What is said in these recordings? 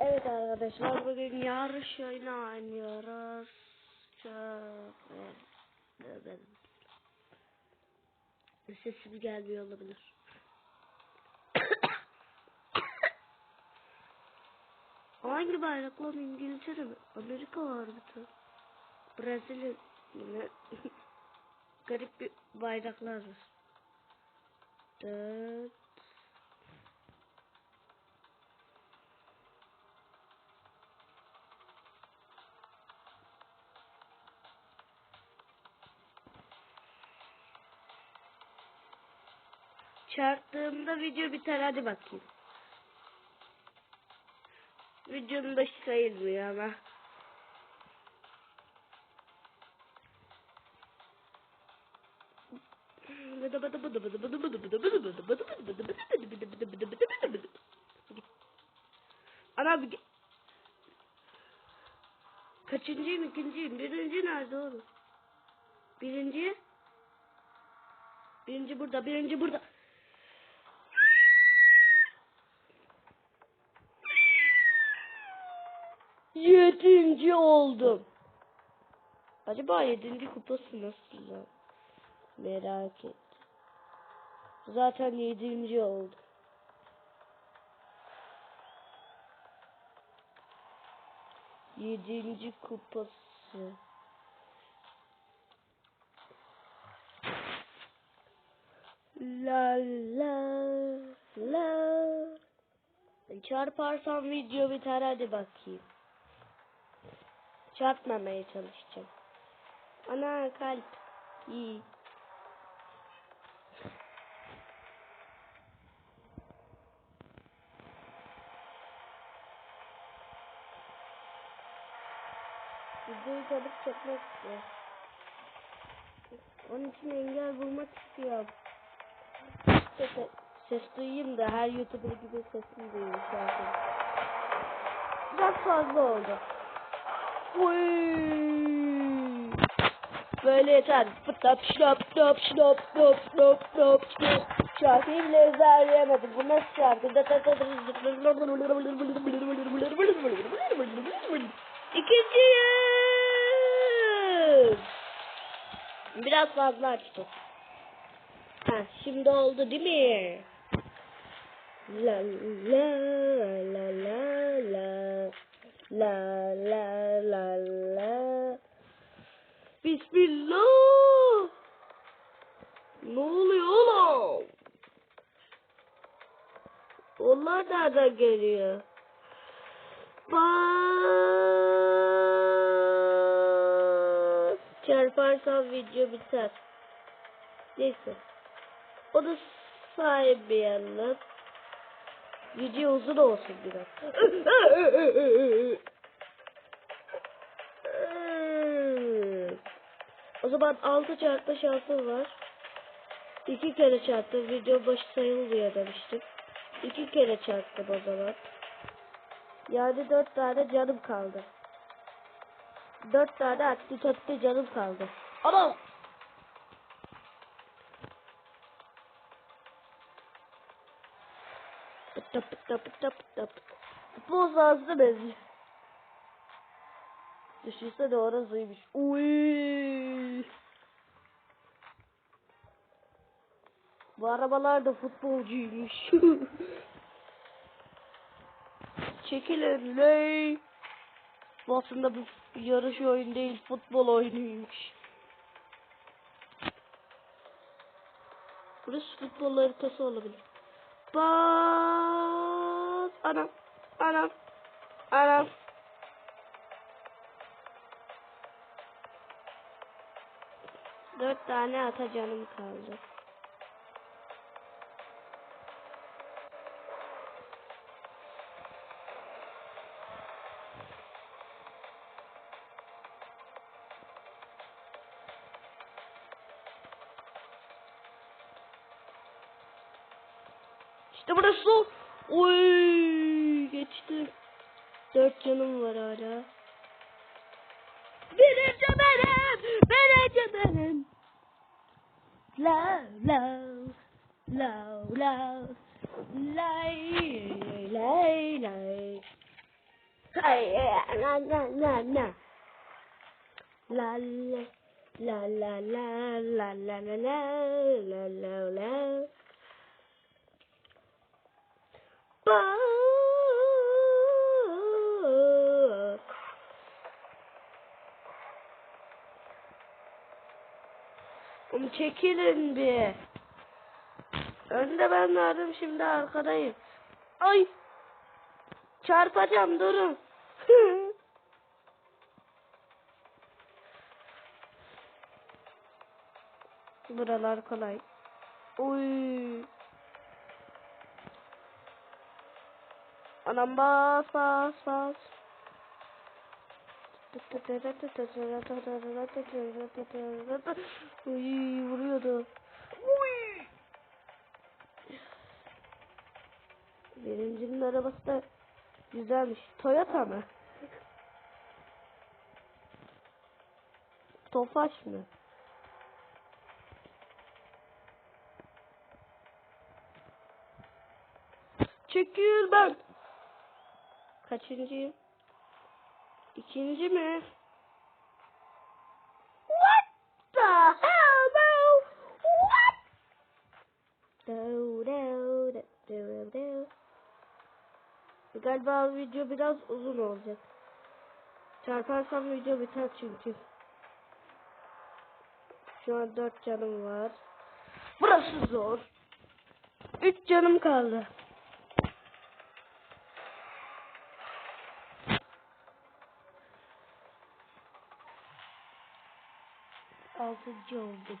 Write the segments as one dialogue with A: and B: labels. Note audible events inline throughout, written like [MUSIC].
A: Evet arkadaşlar bugün yarış oyunu oynuyoruz. Çok evet. Sesim gelmiyor olabilir. [COUGHS] Hangi bayrak lan İngiltere mi? Amerika var bir tane. Brezilya yine [LAUGHS] garip bir bayraklar var. Dört. Çarptığımda video biter hadi bakayım. Videonun başı sayılmıyor ama. Ana bir... Kaçıncıyım ikinciyim birinci nerede oğlum? Birinci? Birinci burada birinci burada. Yedinci oldum. Acaba yedinci kupası nasıl lan? Merak et. Zaten yedinci oldum. Yedinci kupası. La la la. Çarparsam video biter hadi bakayım. Çarpmamaya çalışacağım. Ana kalp. İyi. Videoyu çabuk çekmek istiyor. Onun için engel bulmak istiyorum. Ses, ses duyayım da her YouTuber gibi şu an. Biraz fazla oldu. Böyle yeter. Fıtap şlop şlop şlop şlop şlop şlop şlop. Şarkıyı bile. Bu nasıl şarkı? İkinciyim. Biraz fazla açtım. Ha, şimdi oldu değil mi? La la la la la la la la la Bismillah Ne oluyor oğlum? Onlar nereden geliyor? Bak. Çarparsam video biter. Neyse. O da saymayalım. Video uzun olsun biraz. o zaman 6 çarpma şansım var. 2 kere çarptım. Video başı sayılmıyor demiştim. 2 kere çarptım o zaman. Yani 4 tane canım kaldı. 4 tane tatlı canım kaldı. Ama Pıtta pıtta pıtta pıtta pıtta. Futbol sahasına benziyor. Düşünsene orasıymış. Uy. Bu arabalar da futbolcuymuş. [LAUGHS] Çekilin ley. Bu aslında bir yarış oyun değil futbol oyunuymuş. Burası futbol haritası olabilir. Bas. Anam. Anam. Anam. Dört tane ata canım kaldı. İşte burası. Oy geçtim. Dört canım var hala. Birinci benim. Birinci benim. La la la la lay lay lay Ay, la la la la. La la la la la la la la la la la la. Bak. Oğlum çekilin bir. Önde ben vardım şimdi arkadayım. Ay. Çarpacağım durun. [LAUGHS] Buralar kolay. Uy. Anam bas bas bas. Uy vuruyordu. Uy. Birincinin arabası da güzelmiş. Toyota mı? Tofaş mı? Çekil ben. Kaçıncıyım? İkinci mi? What the hell bro? What? Do, do, do, do, do. Galiba video biraz uzun olacak. Çarparsam video biter çünkü. Şu an dört canım var. Burası zor. Üç canım kaldı. Altıncı oldum.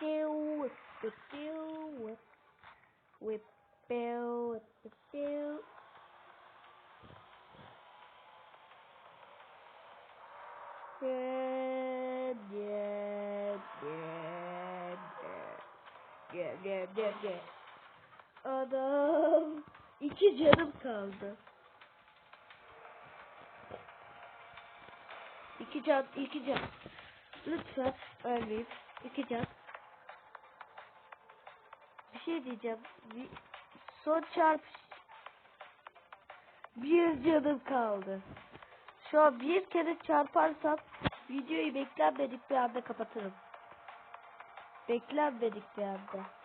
A: Pew, whip, whip, pew, whip. Whip, pew, whip, pew. Yeah, yeah, yeah, yeah. Yeah, yeah, yeah, yeah. Adam. iki canım kaldı. İki can, iki can. Lütfen. İki can. Bir şey diyeceğim. Bir, son çarp bir canım kaldı. Şu an bir kere çarparsam videoyu beklenmedik bir anda kapatırım. Beklenmedik bir anda.